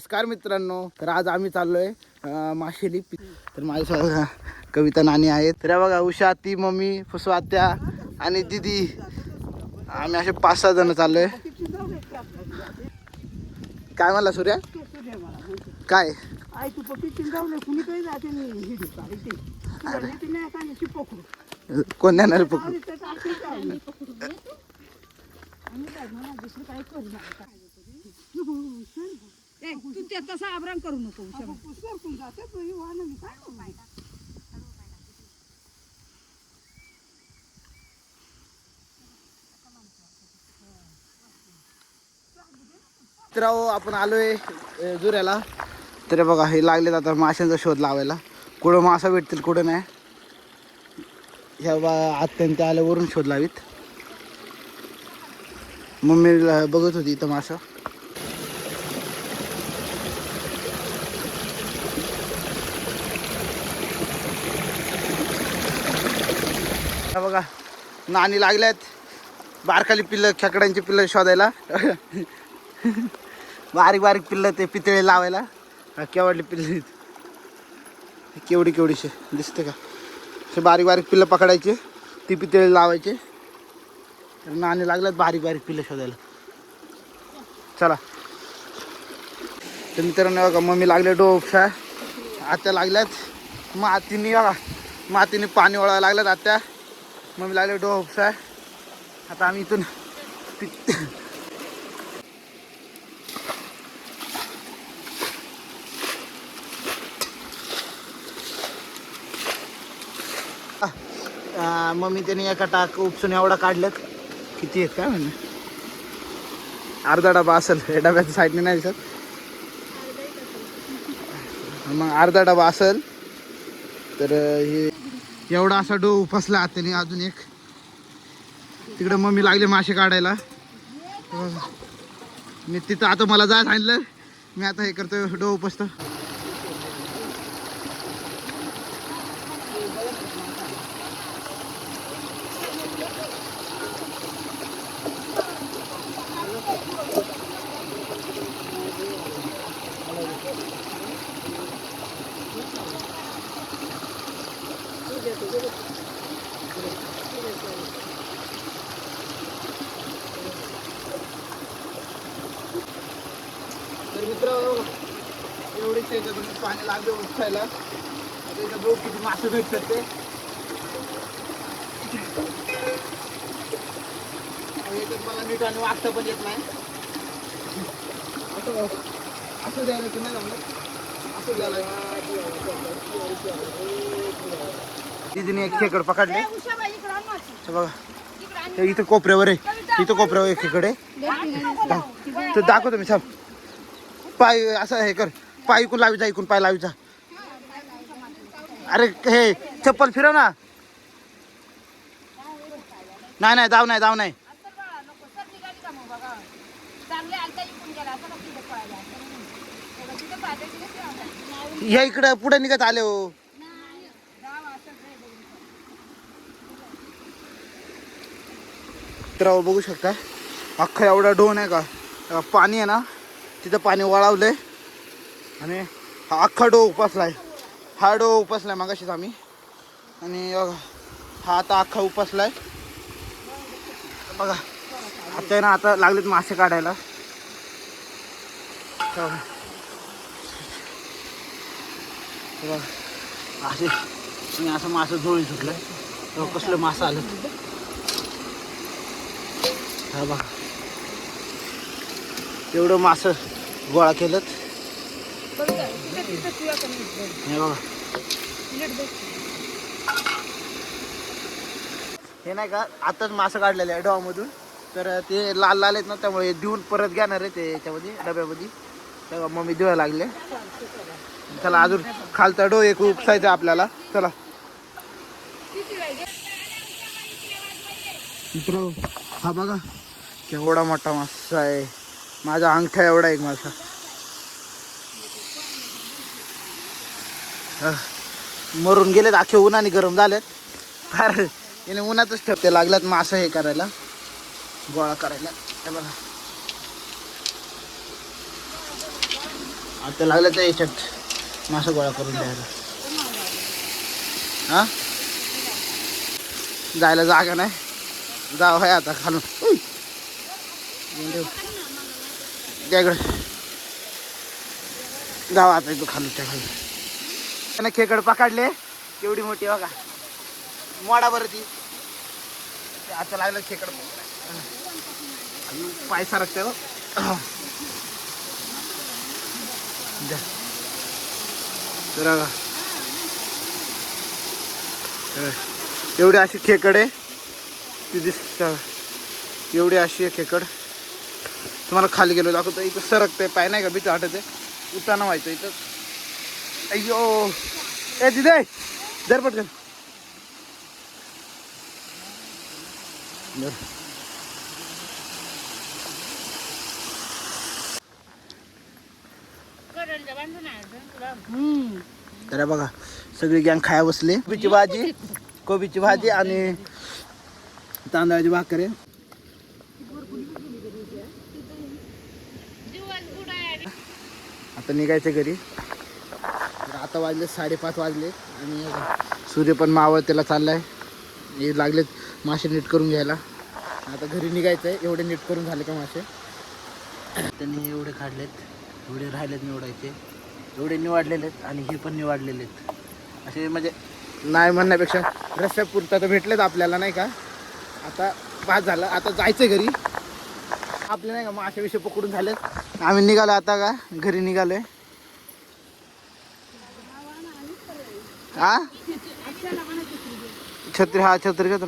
नमस्कार मित्रांनो तर आज आम्ही चाललोय माशेली तर माझ्यासोबत कविता नाणी आहेत. तर बघा उषा ती मम्मी फुसवात्या आणि दिदी. आम्ही असे पाच सहा जण चाललोय. काय म्हणला सूर्या? काय? कुणी देणार पकडू काय. ए, तू ते तसा आबराम करू नको जाते, ही वाहनं मी काय करू? तर अहो, आपण आलोय अं, जुऱ्याला. तर बघा हे लागले आता माशांचा शोध लावायला. कुठं मासा भेटतील कुठं नाही. ह्या बा अत्यंत आल्यावरून शोध लावीत. मम्मी बघत होती इथं मासा. हा बघा नाणी लागल्यात. बारकाली पिल्लं खेकड्यांची पिल्लं शोधायला. बारीक बारीक पिल्लं ते पितळे लावायला. केवडले पिल्ले केवढी केवढीशे दिसते का? असे बारीक बारीक पिल्लं पकडायचे ती पितळे लावायचे. तर नाणी लागल्यात बारीक बारीक पिल्लं शोधायला. चला. तर मित्रांनो बघा मम्मी लागले डोपशा आत्या लागल्यात. मातीने बघा मातीने पाणी ओळायला लागल्यात आत्या. मम्मी लागले डोपशा आता आम्ही इथून मम्मी त्याने एका टाक उपसून एवढा काढल्यात. किती आहेत काय म्हणणं? अर्धा डबा असेल हे डब्याच्या साईडने नाही दिसत. मग अर्धा डबा असेल तर हे एवढा असा डो उपसला हाताने अजून एक. तिकडे मम्मी लागले मासे काढायला. मी तिथं आता मला जाय सांगितलं. मी आता हे करतो डो उपसतो तर मित्र याच्यातून पाणी लागले उपसायला आता इथं बघू किती मासे भेटतात ते. याच्यात मला नीट आणि वागता पण येत नाही. असं असं द्यायला की नाही जमलं असं द्यायला दिदीने एक खेकड पकडले. हे बघा. हे इथं कोपऱ्यावर आहे. इथं कोपऱ्यावर एक खेकड आहे. तर दाखवतो मी साहेब पाय असं हे कर. पाय इकून लावी जा इकून पाय लावी जा. अरे हे चप्पल फिरव ना. नाही नाही जाऊ नाही जाऊ नाही. या इकडं पुढे निघत आले हो. बघू. तर बघू शकता अख्खा एवढा डोन आहे का? पाणी आहे ना तिथं पाणी वळावलंय. आणि हा अख्खा डो उपसलाय. हा डो उपसलाय मागाशीच आम्ही. आणि हा आता अख्खा उपसलाय. बघा आता आहे ना आता लागलेत मासे काढायला. बघा. बघा असे आणि असं मासं जुळून सुटलं तेव्हा कसलं मासं आलं. हा बघा. एवढं मासं गोळा केलं बघ काय, तिथं- तिथं शिव्या कमी. हे बघा हे नाही का आताच मासं काढलेलं आहे डोहामधून. तर ते लाल लाल आहेत ना त्यामुळे देऊन परत घेणार आहे ते याच्यामध्ये डब्यामध्ये. तेव्हा मम्मी देवायला लागले. चला अजून खालचा डो एक उपसायचा आपल्याला. चला. मित्र हा बघा केवढा मोठा मासा आहे. माझा अंगठा एवढा एक मासा. मरून गेलेत अख्खे उन्हाने गरम झालेत. फार याने उन्हातच ठेवते लागल्यात मासं हे करायला गोळा करायला. हे बघा. आता लागलं त्या याच्यात मासा गोळा करून द्यायला. हा? जायला जागा नाही. जाव आहे आता खालून. उई. येऊन आता इथं खालून त्या खालून. त्यानं खेकड पकडले. केवढी मोठी बघा. मोडा बरं ती. आता लागलं खेकड. आणि पाय सारखते बघा. एवढी अशी खेकड आहे. ती दिसत एवढी अशी आहे खेकड. तुम्हाला खाली गेलो दाखवतो. इथं सरकते पाय नाही का भीती वाटत आहे उताना व्हायचं इथं. अय्यो. ए दिदे जर पटकन. तर बघा सगळी गँग खाया बसले. कोबीची भाजी कोबीची भाजी आणि तांदळाची भाकरे. आता निघायचं घरी. आता वाजले साडेपाच वाजले आणि सूर्य पण मावळ त्याला चालला चाललाय. हे लागलेत मासे नीट करून घ्यायला. आता घरी निघायचं आहे एवढे नीट करून झाले का मासे? त्यांनी एवढे काढलेत. एवढे राहिलेत निवडायचे. एवढे निवडलेले आहेत आणि हे पण निवडलेले आहेत असे म्हणजे नाही म्हणण्यापेक्षा रस्त्यापुरता तर भेटलेत आपल्याला नाही का? आता पाच झालं. आता जायचं घरी. आपले नाही का मासे विषय पकडून झालेत. आम्ही निघालो आता का? घरी निघालोय. हा? छत्री हा छत्री का